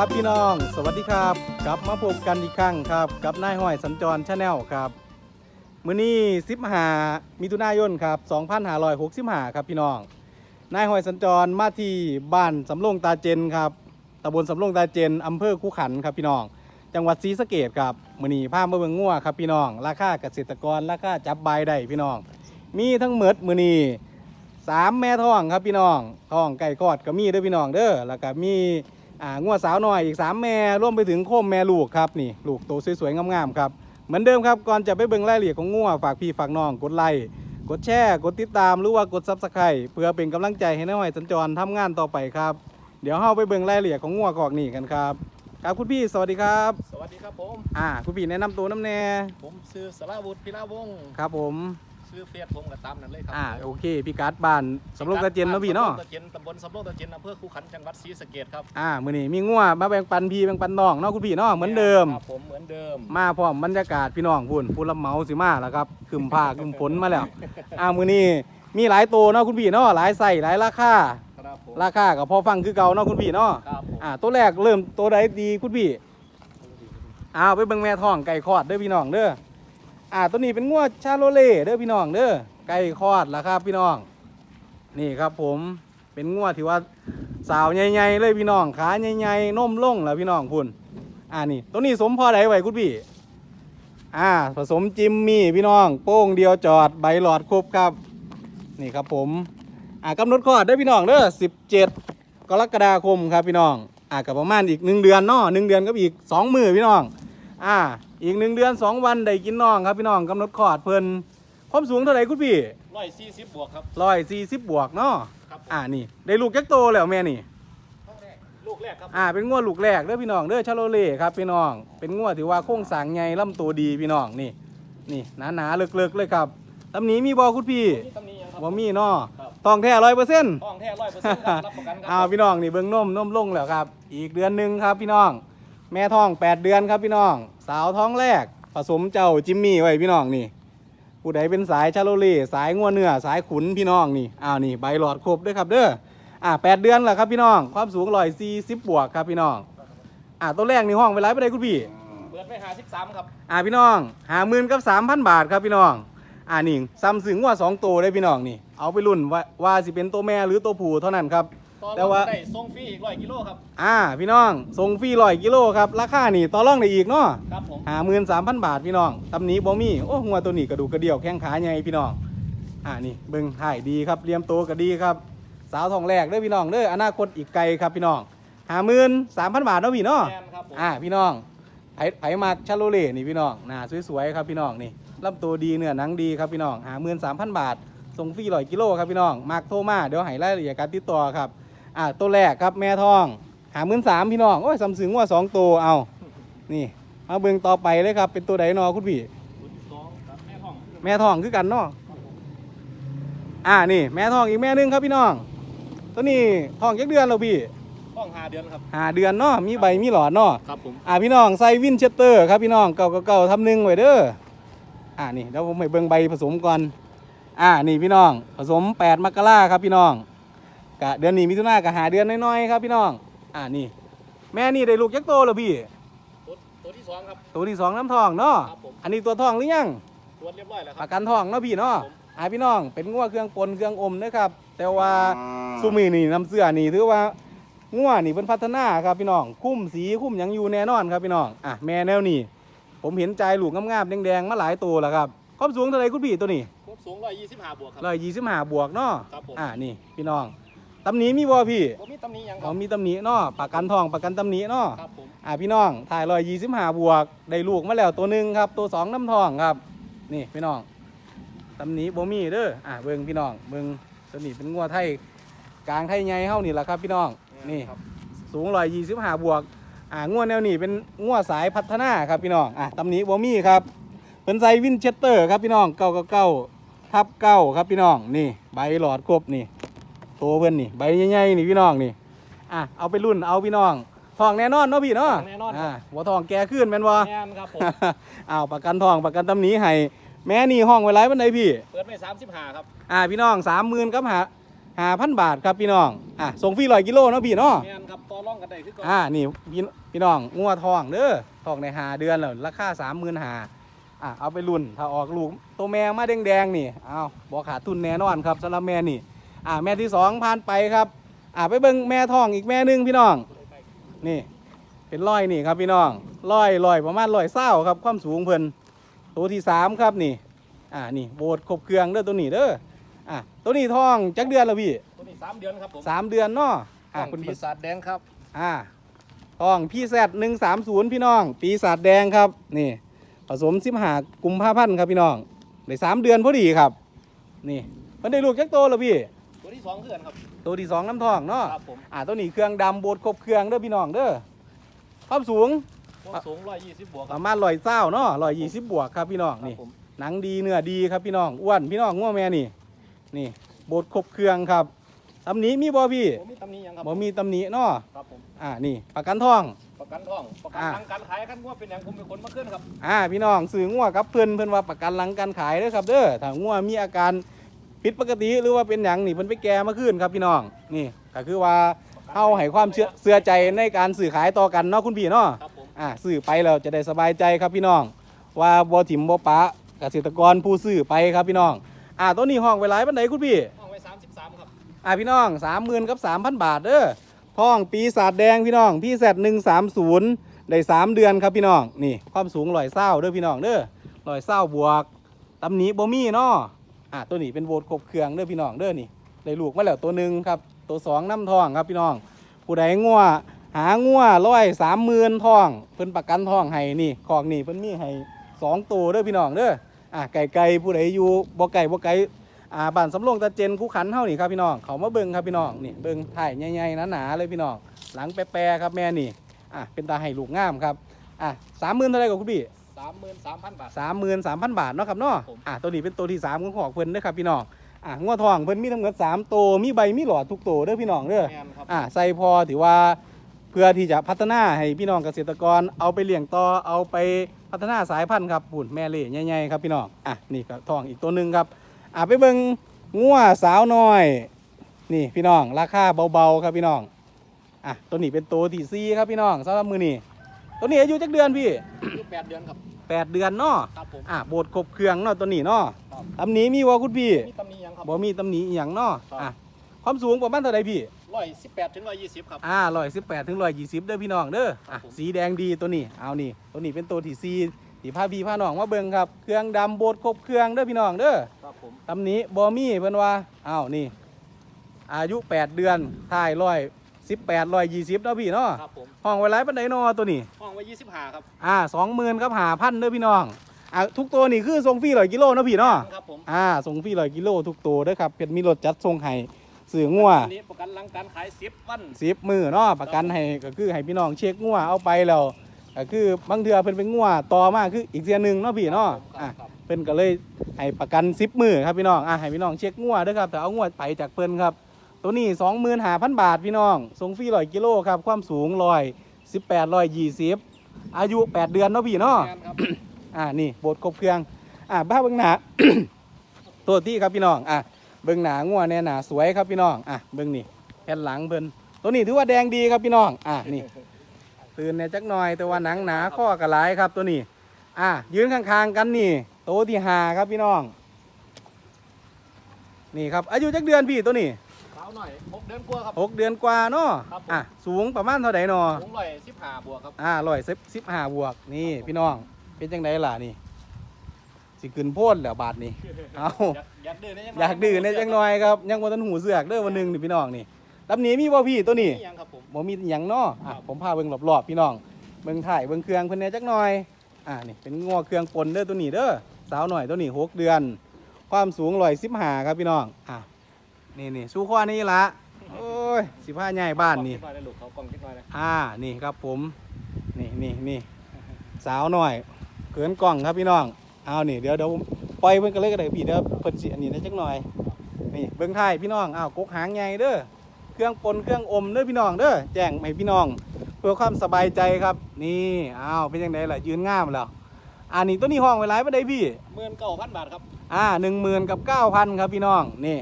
ครับพี่น้อง สวัสดีครับ กลับมาพบกันอีกครั้งครับ กับนายห้อยสัญจรชาแนลครับมื้อนี้15มิถุนายนครับ2565ครับพี่น้องนายห้อยสัญจรมาที่บ้านสำโรงตาเจนครับตำบลสำโรงตาเจนอำเภอคูขันครับพี่น้อง จังหวัดศรีสะเกดครับมื้อนี้พามาเบิ่งงัวครับพี่น้อง ราคาเกษตรกรราคาจับใบได้พี่น้อง มีทั้งหมดมื้อนี้สามแม่ท้องครับพี่น้องท้องไก่กอดก็มีเด้อพี่น้องเด้อแล้วก็มี อ่างัวสาวน้อยอีกสามแม่รวมไปถึงโคมแม่ลูกครับนี่ลูกโตสวยๆงามๆครับเหมือนเดิมครับก่อนจะไปเบิ่งรายละเอียดของงัวฝากพี่ฝากน้องกดไลค์กดแชร์กดติดตามหรือว่ากดซับสไครต์เพื่อเป็นกำลังใจให้น้อยสัญจรทำงานต่อไปครับ เดี๋ยวเฮาไปเบิ่งรายละเอียดของงัวกอกนี่กันครับครับคุณพี่สวัสดีครับสวัสดีครับผม อ่าคุณพี่แนะนำตัวน้ำแน่ผมชื่อสราวุฒิพิลาวงศ์ครับผม ชื่อเฟียสผมกับตามนั่นเลยครัอ่าโอเคพี่การ์ดบ้านสำโรงตะเจนเนาะพี่เนาะสำโรงตะเจนตำบลสำโรงตะเจนอำเภอคูขันจังหวัดศรีสะเกษครับอ่ามื้อนี้มีงัวมาแบ่งปันพี่แบ่งปันน้องเนาะคุณพี่เนาะเหมือนเดิม ครับผมเหมือนเดิม มาพร้อมบรรยากาศพี่น้องพุ่นผู้รับเหมาสิมาแล้วครับคืมผ้าคืมฝนมาแล้ว อ่ามื้อนี้มีหลายตัวเนาะคุณพี่เนาะหลายไส้หลายราคาครับผมราคาก็พอฟังคือเก่าเนาะคุณพี่เนาะครับผมอ่าตัวแรกเริ่มตัวใดดีคุณพี่อ้าวไปเบิ่งแม่ท้องไก่คลอดเด้อพี่น้องเด้อ อ่าตัวนี้เป็นงวดชาโลเล่เด้อพี่น้องเด้อไก่คลอดแล้วครับพี่น้อง นี่ครับผมเป็นงวดที่ว่าสาวใหญ่ๆเลยพี่น้องขาใหญ่ๆน่มล่งแล้วพี่น้องคุณอ่านี่ตัวนี้สมพอใดไว้คุณพี่อ่าผสมจิมมี่พี่น้อง โป้งเดียวจอดใบหลอดครบครับ นี่ครับผมอ่ากำหนดคลอดเด้พี่น้องเด้อ17กรกฎาคมครับพี่น้องอ่ากับประมาณอีกหนึ่งเดือนเนาะหนึ่งเดือนกับอีกสองมือพี่น้อง อ่า อีกหนึ่งเดือนสองวันได้กินน้องครับพี่น้องกำหนดคลอดเพิ่นความสูงเท่าไหร่คุณพี่ร้อยสี่สิบบวกครับร้อยสี่สิบบวกเนาะครับผมอ่านี่ ได้ลูกจักโตแล้วแม่นี่ ลูกแรกครับอ่าเป็นงวดลูกแรกเด้อพี่น้องเด้อชาโลเล่ครับพี่น้อง เป็นงวดที่ว่าโค้งสร้างใหญ่ลำตัวดีพี่น้องนี่ นี่หนาหนาๆเลิกๆเลยครับตำหนี้มีบอคุณพี่มีตำหนิยังครับ บ่มีเนาะครับ ทองแท้ร้อยเปอร์เซ็นต์ทองแท้ร้อยเปอร์เซ็นต์ครับรับประกันครัอ้าวพี่น้องนี่เบิ้งนมนมลงแล้วครับ อีกเดือนหนึ่งครับพี่น้อง แม่ท้อง 8 เดือนครับพี่น้อง สาวท้องแรก ผสมเจ้าจิมมี่ไว้พี่น้องนี่ ผู้ใดเป็นสายชาโลเล่สายงัวเนื้อสายขุนพี่น้องนี่อ้าวนี่ใบหลอดครบด้วยครับเด้ออ่าแปดเดือนแล้วครับพี่น้องความสูงร้อยสี่สิบบวกครับพี่น้อง อ่าตัวแรกนี่ห้องไปไล่ไปได้คุณพี่ เปิดไปหาสิบสามครับ อ่าพี่น้องหาหมื่นกับสามพันบาทครับพี่น้อง อ่านี่ซัมซึงว่าสองตัวได้พี่น้องนี่ เอาไปรุ่นว่าว่าสิเป็นตัวแม่หรือตัวผู้เท่านั้นครับ ตอนแต่ว่าได้ส่งฟรีอีกร้อยกิโลครับ อ่าพี่น้องส่งฟรีร้อยกิโลครับราคานี่ต่อรองได้อีกเนาะครับผม หาหมื่นสามพันบาทพี่น้องตำหนี้บ่มีโอ้หัวตัวนี้กระดูกกระเดี่ยวแข้งขาใหญ่พี่น้องอ่านี่เบิ่งถ่ายดีครับเลียมโตวก็ดีครับ สาวทองแรกเด้อพี่น้องเด้ออนาคตอีกไกลครับพี่น้องหาหมื่นสามพันบาทเนาะพี่เนาะแมนครับผม อ่าพี่น้องไผไผมักชาโลเล่นี่พี่น้องหน้าสวยๆครับพี่น้องนี่ลำตัวดีเนื้อหนังดีครับพี่น้องหาหมื่นสามพันบาทส่งฟรีร้อยกิโลครับพี่น้องมักโทรมาเดี๋ยวให้รายละเอียดการติดต่อครับ อ่าตัวแรกครับแม่ทองหาหมื่นสามพี่น้องโอ้ยซัมซึงว่าสองตัวเอานี่มาเบิ่งต่อไปเลยครับ เป็นตัวใดเนอคุณพี่รุ่นที่สองครับแม่ห้องแม่ทองคือกันเนาะอ่านี่ แม่ทองอีกแม่หนึงครับพี่น้อง ตัวนี้ทองยักเดือนแล้วพี่ห้องหาเดือนครับหาเดือนเนาะมีใบมีหลอดเนาะครับผมอ่าพี่น้องใส่วินเชสเตอร์ครับพี่น้องเก่าเก่าๆทำหนึ่งไว้เด้ออ่านี่เดี๋ยวผมไปเบิ่งใบผสมก่อนอ่านี่พี่น้องผสม8มกราครับพี่น้อง กะเดือนนี้มิถุนากะหาเดือนน้อยๆครับพี่น้อง อ่านี่ แม่นี่ได้ลูกยักษ์โตแล้วพี่ ตัวตัวที่สองครับ ตัวที่สองน้ำทองเนาะ ครับผม อันนี้ตัวทองหรือยัง ตรวจเรียบร้อยแล้วคปรัระบ กันทองเนาะพี่เนาะผม อ่าพี่น้อง เป็นงัวเครื่องปนเครื่องอมนะครับ แต่ว่าซูมีนี่น้ำเสื้อนี่ถือว่างัวนี่เป็นพัฒนาครับพี่น้อง คุ้มสีคุ้มหยังอยู่แน่นอนครับพี่น้อง อะแม่แนวนี้ผมเห็นใจลูกงามๆแดงๆมาหลายตัวแล้วครับ ความสูงเท่าไหรคุณพี่ตัวนี้ผมสูงร้อยยี่สิบห้าบวกครับ ร้อยยี่สิบห้าบวกเนาะครับผม อ่านี่พี่น้อง ตำหนี้มีบ่พี่ผมมีตำหนิยังคเขารับมีตำหนี้เนาะประกันทองประกันตำหนี้เนาะครับผมอ่าพี่น้องถ่ายร้อยยี่สิบห้าบวก ได้ลูกมาแล้วตัวหนึ่งครับ ตัวสองน้ำทองครับ นี่พี่น้องตำหนี้บ่มีเด้ออ่าเบิ่งพี่น้องเบิ่งตัวนี้เป็นงัวไทยกลางไทยใหญ่เฮานี่แหละครับพี่น้องนี่ ครับสูงร้อยยี่สิบห้าบวก อ่างัวแนวนี้เป็นงัวสายพัฒนาครับพี่น้องอะตำหนี้บ่มีครับเป็นไซวินเชสเตอร์ครับพี่น้องเก้าเก้าเก้าทับเก้าครับพี่น้องนี่ใบหลอดครบนี่ โตเพิ่นนี่ใบใหญ่ๆนี่พี่น้องนี่อะเอาไปรุ่นเอาพี่น้องทองแน่นอนเนาะพี่เนาะทองแน่นอนครับอ่าบ่ทองแก่ขึ้นแม่นบ่แมนครับผม อ้าวประกันทองประกันตำหนี้ให้แม่นี่ห้องไว้หลายปานใดพี่ เปิดไปสามสิบห้าครับอ่าพี่น้อง30,000กับหาหาพันบาทครับพี่น้องอะส่งฟรีร้อยกิโลเนาะพี่เนาะแมนครับต่อรร่องกันได้คือก่อนอ่านี่พี่พี่น้องงัวทองเด้อทองในหาเดือนแล้วราคาสามหมื่นหาอะเอาไปรุ่นถ้าออกลูกตัวแม่มาแดงๆนี่เอาบอกขาดทุนแน่นอนครับสำหรับแม่นี่ อ่าแม่ที่สองผ่านไปครับอ่าไปเบิ่งแม่ทองอีกแม่หนึงพี่น้อง นี่เป็นร้อยนี่ครับพี่น้องร้อยร้อยประมาณร้อยเศร้าครับความสูงเพิ่นตัวที่สามครับนี่อ่านี่โบดครบเครื่องเด้อตัวนี้เด้ออะตัวนี้ทองจักเดือนแล้วพี่ตัวนี้สามเดือนครับผมสามเดือนเนาะอ่าอ่าคุณปีศาจแดงครับอ่าทองพี่แซดหนึ่งสามศูนย์พี่น้อง ปีศาจแดงครับนี่ผสมสิบหากุมภาพันธ์ครับพี่น้องได้สามเดือนพอดีครับ นี่มันได้ลูกจักโตแล้วพี่ ตัวที่สองคือกันครับ ตัวที่สองน้ำทองเนาะครับผมอ่าตัวนี้เครื่องดำโบดครบเครื่องเด้อพี่น้องเด้อความสูงความสูงร้อยยี่สิบบวกปครัระบมาณร้อยเศร้าเนาะร้อยยี่สิบบวกครับพี่น้องครับนี่ผมหนังดีเนื้อดีครับพี่น้องอ้วนพี่น้องง่วแม่นี่ นี่โบดครบเครื่องครับตำหนี้มีบ่พี่ผมมีตำหนี้ยังครับบ่มีตำหนี้เนาะครับผมอ่านี่ประกันทอง ประกันทองประกันอ่า ทางการขายกันว่าเป็นอย่างผมเป็นคนมาขึ้นครับอ่าพี่น้องซื้องัวกับเพื่อนเพื่อนว่าประกันหลังการขายเด้อครับเด้อถ้างัวมีอาการ ผิดปกติหรือว่าเป็นหยังนี่เพิ่นไปแก้มาขึ้นครับพี่น้องนี่ก็คือว่าเฮาให้ความเชื่อเชื่อใจในการซื้อขายต่อกันเนาะคุณพี่เนาะครับผมอ่าซื้อไปแล้วจะได้สบายใจครับพี่น้อง ว่าบ่ถิ่มบ่ปะเกษตรกรผู้ซื้อไปครับพี่น้อง อ่าตัวนี้ห้องไว้หลายปานใดคุณพี่ ห้องไว้สามสิบสามครับอ่าพี่น้อง30,000กับ3,000บาทเด้อท้องปีศาจแดงพี่น้อง พี่แซด130ได้สามเดือนครับพี่น้อง นี่ความสูงร้อยเศร้าเด้อพี่น้องเด้อร้อยเศร้าบวกตำหนิบ่มีเนาะ อ่าตัวนี้เป็นโบดครบเครื่องเด้อพี่น้องเด้อนี่ได้ลูกมาแล้วตัวหนึ่งครับตัวสองน้ำทองครับพี่น้อง ผู้ใดงัวหางัวร้อยสามหมื่นทอง เพิ่นประกันทองให้นี่ของนี่เพิ่นมีให้สองตัวเด้อพี่น้องเด้ออ่าไก่ไก่ผู้ใดอยู่บ่ไก่บ่ไก่อ่าบ้านสำโรงตะเจนคู่ขันเท่านี่ครับพี่น้องเขามาเบิ่งครับพี่น้องนี่เบิ่งถ่ายใหญ่ๆหนาๆเลยพี่น้องหลังแปรๆครับแม่นี่อะเป็นตาให้ลูกงามครับอะสามหมื่นเท่าไรกับคุณพี่ สามหมื่นสามพันบาท สามหมื่นสามพันบาทเนาะครับเนาะผม อะตัวนี้เป็นตัวที่สามของของเพิ่นเด้อครับพี่น้องอะงัวทองเพิ่นมีทั้งหมดสามตัวมีใบมีหลอดทุกตัวเด้อพี่น้องเด้อ แมนครับ อะใส่พอถือว่าเพื่อที่จะพัฒนาให้พี่น้องเกษตรกรเอาไปเลี้ยงต่อเอาไปพัฒนาสายพันธุ์ครับปุ่นแม่เล่ใหญ่ๆครับพี่น้องอะนี่ก็ทองอีกตัวหนึ่งครับอะไปเบิ่งงัวสาวน้อย นี่พี่น้องราคาเบาๆครับพี่น้องอะตัวนี้เป็นตัวที่ซีครับพี่น้องสำหรับมือนี่ ตัวนี้อายุจักเดือนพี่อายุแปดเดือนครับแปดเดือนเนาะครับผม อะโบดครบเครื่องเนาะตัวนี้เนาะครับ ตำหนี้มีวะคุณพี่มีตำหนี้ยังครับ บ่มีตำหนี้อหย่างเนาะครับ อะความสูงประมาณเท่าไหร่พี่ ร้อยสิบแปดถึงร้อยยี่สิบครับ อ่าร้อยสิบแปดถึงร้อยยี่สิบเด้อพี่น้องเด้อครัอะบผม สีแดงดีตัวนี้เอานี่ตัวนี้เป็นตัวที่ซีที่พาพี่พาน้องมาเบิ่งครับ เครื่องดำโบดครบเครื่องเด้อพี่น้องเด้อครับผม ตำหนี้บอมี่เพิ่นว่าอ้าวนี่ อายุ 8 เดือนถ่ายร้อย สิบแปดร้อยยี่สิบเนาะพี่เนาะครับผมห้องไว้ไรปันไดเนาะตัวนี้ห้องไว้ยี่สิบห้าครับอ่าสองหมื่นครับหาพันเด้อพี่น้องอ่าทุกตัวนี่คือส่งฟรีร้อยกิโลเนาะพี่เนาะครับผมอ่าส่งฟรีร้อยกิโลทุกตัวเด้อครับเพิ่นมีรถจัดส่งให้สื่องัวอันนี้ประกันหลังการขายสิบวันสิบมือเนาะประกันให้ก็คือให้พี่น้องเช็คงัวเอาไปแล้วก็คือบางเทื่อเพิ่นเป็นงัวต่อมาคืออีกเสียหนึ่งเนาะพี่เนาะคอะรับครับเพิ่นก็เลยให้ประกันสิบมือครับพี่น้องอะให้พี่น้องเช็คงัวเด้อครับแต่เอางัวไปจากเพิ่นครับ ตัวนี้สองหมื่นห้าพันบาทพี่น้องส่งฟรีร้อยกิโลครับ ความสูงร้อยสิบแปดร้อยยี่สิบอายุแปดเดือนเนาะพี่เนาะแมนครับอ่านี่โบดครบเครื่องอ่าบ้าเบิ้งหนาตัวที่ครับพี่น้องอะเบิ้งหนางัวแน่หนาสวยครับพี่น้องอะเบิ้งนี่แผ่นหลังเพิ่นตัวนี้ถือว่าแดงดีครับพี่น้องอะนี่ตื่นเนี่ยจักหน่อยแต่ว่าหนังหนาข้อกระหลายครับตัวนี้ อะยืนข้างๆกันนี่โตวที่หาครับพี่น้อง นี่ครับอายุจักเดือนพี่ตัวนี้สาวหน่อยหกเดือนกว่าครับ หกเดือนกว่าเนาะครับผม อะสูงประมาณเท่าไหร่นอสูงร้อยสิบห้าบวกครับ อ่าร้อยสิบสิบห้าบวกนี่พี่น้องเป็นจังไดล่ะนี่สิขึ้นโพดแล้วบาทนี่เอา อยากอยากดื้อในอยากดื่นในจังหน่อยครับยังบ่ทันหูเสือกเด้อวันหนึงนี่พี่น้องนี่ลำนี้มีบ่พี่ตัวนี้นี่ยังครับผม บ่มีหยังเนาะอะครับ ผมพาเบิ่งรอบๆพี่น้องเบิ่งถ่ายเบิ่งเครื่องเพิ่นแหน่จักหน่อยอ่านี่เป็นงอเครื่องปนเด้อตัวนี้เด้อสาวหน่อยตัวนี้หกเดือน ความสูง115ครับพี่น้องอะ นี่นี่สู้ข้อนี้ละโอ้ยสิพาใหญ่บ้านนี่กล้องคิดหอยเลยลูกเขากล้องคิดหน่อยเลยอ่านี่ครับผมนี่นี่นี่สาวหน่อยเขินกล่องครับพี่น้องเอานี่เดี๋ยวเดี๋ยวผมปล่อยเพิ่นก็เลยก็ได้พี่เด้อเพิ่นสิอันนี้ได้จักหน่อยนี่เบิ่งท้ายพี่น้องอ้าวกกหางใหญ่เด้อเครื่องปนเครื่องอมเด้อพี่น้องเด้อแจ้งให้พี่น้อง เพื่อความสบายใจครับ นี่อ้าวเป็นยังไงล่ะยืนงามแล้วอ่านี่ตัวนี้ห้องไว้หลายปานใดพี่ หมื่นเก้าพันบาทครับ อ่าหนึ่งหมื่นกับเก้าพันครับพี่น้องนี่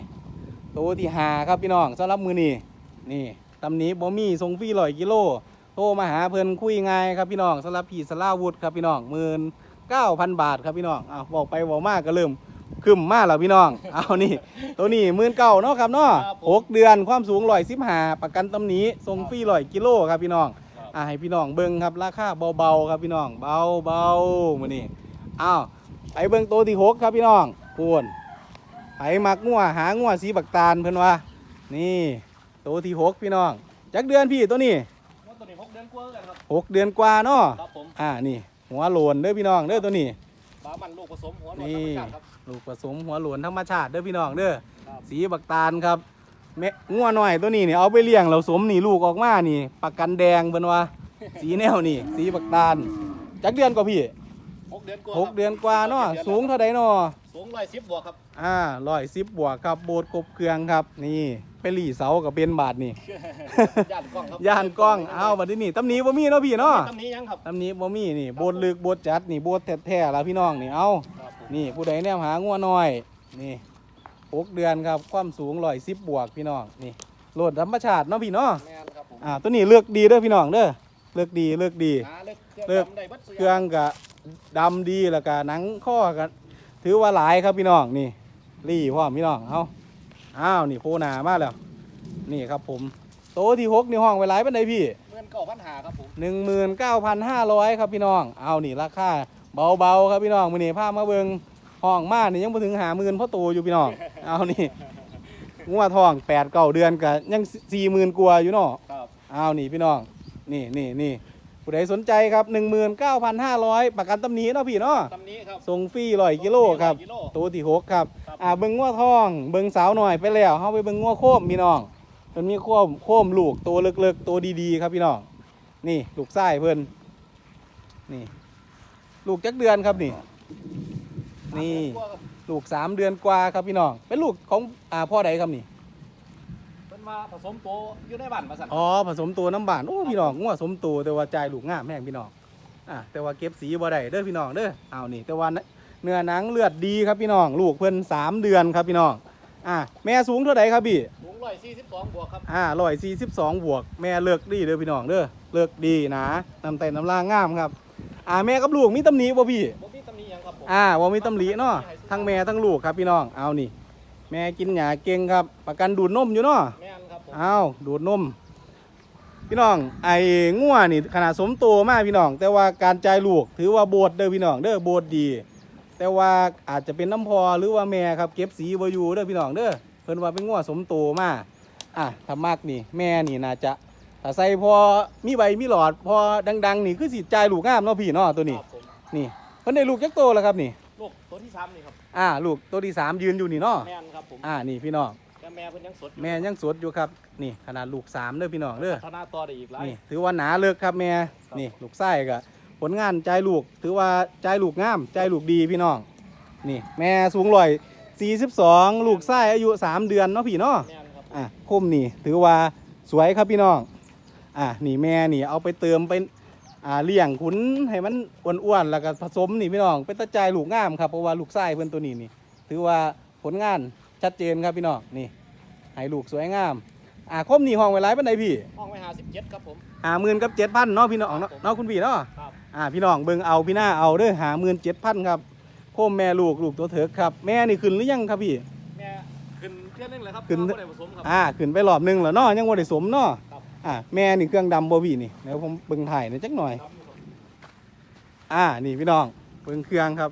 ตัวที่หาครับพี่น้องสำหรับมือนี่นี่ตำหนี้บ่มีส่งฟรีร้อยกิโลโทรมาหาเพิ่นคุยง่ายครับพี่น้องสำหรับพี่สลาวุธครับพี่น้องหมื่นเก้าพันบาทครับพี่น้องอ้าวบอกไปบอกมากก็เริ่มขึ้นมาแล้วพี่น้อง เอานี่ ตัวนี้หมื่นเก้าเนาะครับเนาะครับผมหกเดือนความสูงร้อยสิบห้าประกันตำหนี้ส่งฟรีร้อยกิโลครับพี่น้องครับ อ่าให้พี่น้องเบิ่งครับราคาเบาๆครับพี่น้องเบาเบาๆมื้อนี้อ้าวไปเบิ่งตัวที่หกครับพี่น้องพูน ไปมักงัวหางัวสีบักตาลเพิ่นว่า นี่ตัวที่หกพี่น้องจักเดือนพี่ตัวนี้ว่าตัวนี้หกเดือนกว่ากันครับหกเดือนกว่าเนาะครับผมอ่านี่หัวโหลนเด้อพี่น้องเด้อตัวนี้ปลามันลูกผสมหัวหนวดนี่ธรรมชาติครับลูกผสมหัวโหลนธรรมชาติเด้อพี่น้องเด้อครับสีบักตาลครับแม่งัวน้อยตัวนี้นี่เอาไปเลี้ยงเราสมนี่ลูกออกมานี่ประกันแดงเพิ่นว่าสีแนวนี่สีบักตาลจักเดือนกว่าพี่หกเดือนกว่าหกเดือนกว่าเนาะสูงเท่าใดเนาะสูงร้อยสิบบวกครับ อ่าร้อยสิบบวกครับโบดกบเครื่องครับ นี่ไปหลีเสากับเป็นบาทนี่ ย่านกล้องครับย่านกล้องเอาบัดนี้นี่ตำหนี้บ่มีเนาะพี่เนาะตำนี้ยังครับตำหนี้บ่มีนี่โบดลึกโบดจัดนี่โบดแท้ๆแล้วพี่น้องนี่เอาครับผมนี่ผู้ใดแนมหางัวน้อย นี่หกเดือนครับความสูงร้อยสิบบวกพี่น้องนี่โลดธรรมชาติเนาะพี่เนาะแม่นครับผมอ่าตัวนี้เลือกดีเด้อพี่น้องเด้อเลือกดีเลือกดี หาเลิกเลิกดำได้บัดสุเครื่องกะดำดีแล้วก็หนังข้อก็ถือว่าหลายครับพี่น้องนี่ รี่พ่อมพี่น้องเอาอ้าวนี่โพหนามาแล้ว นี่ครับผม โตะที่หกนี่ห้องไว้หลายปันไดพี่เงินเก้าพันหาครับผมหนึ่งหมื่นเก้าพันห้าร้อยครับพี่น้อง เอานี่ราคาเบาๆครับพี่น้องมือนี่ผ้ามาเบิงห้องมานี่ยังไม่ถึงหาหมื่นเพราะโตอยู่พี่น้อง เอานี่งัวทองแปดเก้าเดือนกับยังสี่หมื่นกว่าอยู่เนาะครับเอานี่พี่น้อง นี่นี่นี่ผู้ใดสนใจครับ 19,500 ประกันตำหนี้เนาะพี่เนาะตำนี้ครับส่งฟรีร้อยกิโลครับกิโลตัวที่หกครับครับ อ่าเบิ่งงัวทอง เบิ่งสาวหน่อยไปแล้วเฮาไปเบิ่งงัวโคมพี่น้องมันมีโคมโคมลูกตัวเล็กๆตัวดีๆครับพี่น้องนี่ลูกไส้เพิ่นนี่ ลูกจักเดือนครับนี่ นี่กว่าครับลูกสามเดือนกว่าครับพี่น้องเป็นลูกของอ่าพ่อใดครับนี่เพิ่นมาผสมโตอยู่ในบ้านมาสั่นอ๋อผสมตัวน้ำบานโอ้พี่น้องงัวสมตัวแต่ว่าจ่ายลูกงามแม่งพี่น้องอะแต่ว่าเก็บสีบ่ได้เด้อพี่น้องเด้อเอานี่ แต่ว่า เนื้อหนังเลือดดีครับพี่น้อง ลูกเพิ่นสามเดือนครับพี่น้องอะแม่สูงเท่าไหร่ครับพี่สูงร้อยสี่สิบสองบวกครับอ่าร้อยสี่สิบสองบวก แม่เลิกดีเด้อพี่น้องเด้อเลิกดีนะนำแต่น้ำลางงามครับอ่าแม่กับลูกมีตำหนิบ่พี่บ่มีตำนี้ยังครับผมอ่าว่ามีตำหนิเนาะทั้งแม่ทั้งลูกครับพี่น้องเอานี่ แม่กินหยาเก่งครับ ประกันดูดนมอยู่เนาะแม่นครับผมอ้าวดูดนม พี่น้องไอ้งัวนี่ขนาดสมโตมากพี่น้อง แต่ว่าการจ่ายลูกถือว่าโบดเด้อพี่น้องเด้อโบดดี แต่ว่าอาจจะเป็นน้ำพอหรือว่าแม่ครับเก็บสีบอยู่เด้อพี่น้องเด้อเพิ่นว่าเป็นงัวสมโตมากอะถ้ามากนี่ แม่นี่น่าจะถ้าใส่พอมีใบมีหลอดพอดัง ๆ นี่คือสิจ่ายลูกงามเนาะพี่เนาะตัวนี้ครับผมนี่เพิ่นได้ลูกจักโตแล้วครับนี่ ลูกตัวที่สามนี่ครับอ่าลูกตัวที่สามยืนอยู่นี่เนาะแม่นครับผมอ่านี่พี่น้องแต่แม่เพิ่นยังสดอยู่แม่ยังสดอยู่ครับนี่ขนาดลูกสามเด้อพี่น้องเด้อพัฒนาต่อได้อีกหลายนี่ถือว่าหนาเลิกครับแม่ครับนี่ลูกไส้ก็ ผลงานใจลูกถือว่าใจลูกงามใจลูกดีพี่น้องนี่แม่สูงร้อยสี่สิบสองลูกไส้อายุสามเดือนเนาะพี่เนาะแม่นครับอะคมนี่ถือว่าสวยครับพี่น้องอะนี่แม่นี่เอาไปเติมเป็นอ่าเลี้ยงขุนให้มันอ้วนๆแล้วก็ผสมนี่พี่น้องเป็นตะใจลูกงามครับเพราะว่าลูกไส้เพื่อนตัวนี้นี่ ถือว่าผลงานชัดเจนครับพี่น้องนี่ให้ลูกสวยงามอะคมนี่ห้องไว้หลายปานใดพี่ห้องไว้หาสิบเจ็ดครับผมหาหมื่นกับเจ็ดพันเนาะพี่น้องครัเนาะบผมเนาะคุณพี่เนาะครับ อ่าพี่น้องเบิ่งเอาพี่หน้าเอาเด้อหาหมื่นเจ็ดพันครับโคมแม่ลูกลูกตัวเถิกครับ แม่นี่ขึ้นหรือยังครับพี่ แม่ขึ้นเที่ยงนึงเลยครับขึ้นบ่ได้ผสมครับ อ่าขึ้นไปรอบหนึงแล้วเนาะยังบ่ได้สมเนาะครับ อ่าแม่นี่เครื่องดำบ่พี่นี่เดี๋ยวผมเบิ่งถ่ายหน่อยจักหน่อย ครับอ่านี่พี่น้องเบิ่งเครื่องครับ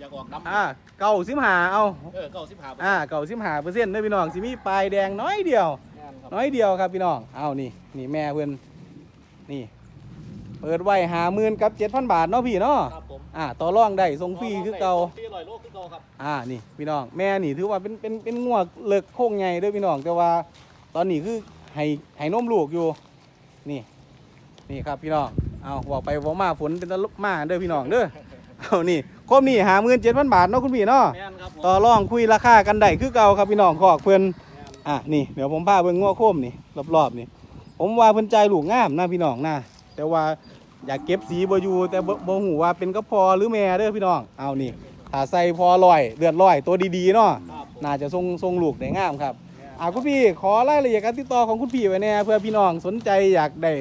อยากออกดำอ่าเก่าสิบหาเอา เออเก้าสิบห้าอ่าเก่าสิบหาเปอร์เซ็นต์เด้อพี่น้องสิมีปลายแดงน้อยเดียว แม่นครับน้อยเดียวครับพี่น้อง เอานี่นี่แม่เพิ่นนี่ เปิดไว้หาหมื่นกับเจ็ดพันบาทเนาะพี่เนาะครับผมอ่าต่อรองได้ทรงฟรีคือเก่าฟรีร้อยโลคือเก่าครับอ่านี่พี่น้องแม่นี่ถือว่าเป็นเป็นเป็นงัวเลิกโค้งใหญ่เด้วยพี่น้องแต่ว่า ตอนนี้คือให้ให้นมลูกอยู่ นี่ นี่ครับพี่น้องเอาบอกไปบอกมาฝนเป็นตะลุกมาเด้อพี่น้องเด้อเอานี่ครบนี่หาหมื่นเจ็ดพันบาทเนาะคุณพี่เนาะแม่นครับผมต่อรองคุยราคากันได้คือเก่าครับพี่น้องขอกเพิ่นแม่นอะนี่เดี๋ยวผมพาเบิ่งงัวโค้มนี่รอบๆนี่ผมว่าเพิ่นใจลูกงามนะพี่น้องนะ แต่ว่าอยากเก็บสีบ่อยู่แต่บ่บ่ฮู้ว่าเป็นกระพอหรือแม่เด้อพี่น้องเอานี่ถ้าใส่พอลอยเลือดลอยตัวดีๆเนาะครับผมน่าจะทรงทรงลูกได้งามครับแม่นอ่าคุณพี่ขอรายละเอียดการติดต่อของคุณพี่ไว้แน่เพื่อพี่น้องสนใจอยากได้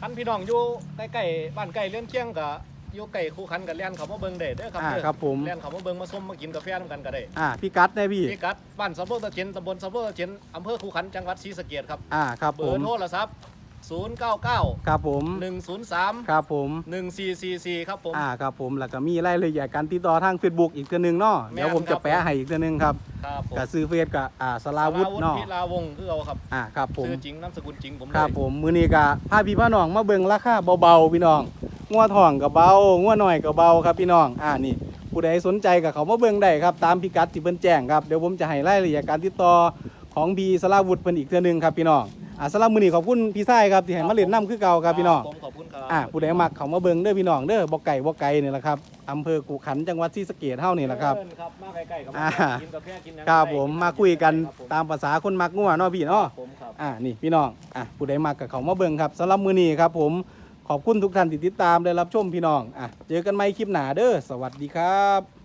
คันพี่น้องอยู่ใกล้ๆบ้านใกล้เลี้ยงเชียงก็อยู่ใกล้คู่คันกับเลี้ยนเขามาเบิ่งได้เด้อครับอ่าเด้อครับผมเลี้ยนเขามาเบิ่งมาส้มมากินกาแฟนำกันก็ได้อ่าพี่กัดแน่พี่พี่กัดบ้านสะโพกตะเจนตำบลสะโพกตะเจนอำเภอคูขันจังหวัดศรีสะเกษครับอ่าครับเบผอมร์โทรศัพท์ 099ครับผม103ครับผม1444ครับผม อ่าครับผมแล้วก็มีรายละเอียดการติดต่อทาง Facebook อีกตัวหนึงเนาะแม่นเดี๋ยวผมครัจะบแปะให้อีกตัวหนึงครับครับผมก็ซื้อเฟซกับอ่าสลาวุธเนาะพิลาวงศ์คือเอาครับอ่าครับผม ชื่อจริงนามสกุลจริงผมเลยครับผมมื้อนี้ก็พาพี่พ่อน้องมาเบิ่งราคาเบาๆพี่น้องงัวทองก็เบางัวน้อยก็เบาครับพี่น้องอ่านี่ผู้ใดสนใจก็เขามาเบิ่งได้ครับตามพิกัดที่เพิ่นแจ้งครับเดี๋ยวผมจะให้รายละเอียดการติดต่อของพี่สลาวุธเพิ่นอีกเทื่อหนึงครับพี่น้อง อ่าสำหรับมื้อนี้ขอบคุณพี่ชายครับที่ให้มาเล่นน้ำคือเก่าครับพี่น้อง ผมขอบคุณครับ อ่าผู้ใดมักเขามาเบิ่งเด้อพี่น้องเด้อบ่ไก่บ่ไก่นี่แหละครับอำเภอกุขันจังหวัดศรีสะเกษเฮานี่แหละครับเชิญครับมาใกล้ๆกับอ่า กินกาแฟกินหยังครับได้ผมมาคุยกันครับผมตามภาษาคนมักงัวเนาะพี่เนาะ ผมครับ อ่านี่พี่น้องอะผู้ใดมักกับเขามาเบิ่งครับสำหรับมื้อนี้ครับ ผมขอบคุณทุกท่านที่ติดตามได้รับชมพี่น้องอะเจอกันใหม่คลิปหน้าเด้อสวัสดีครับ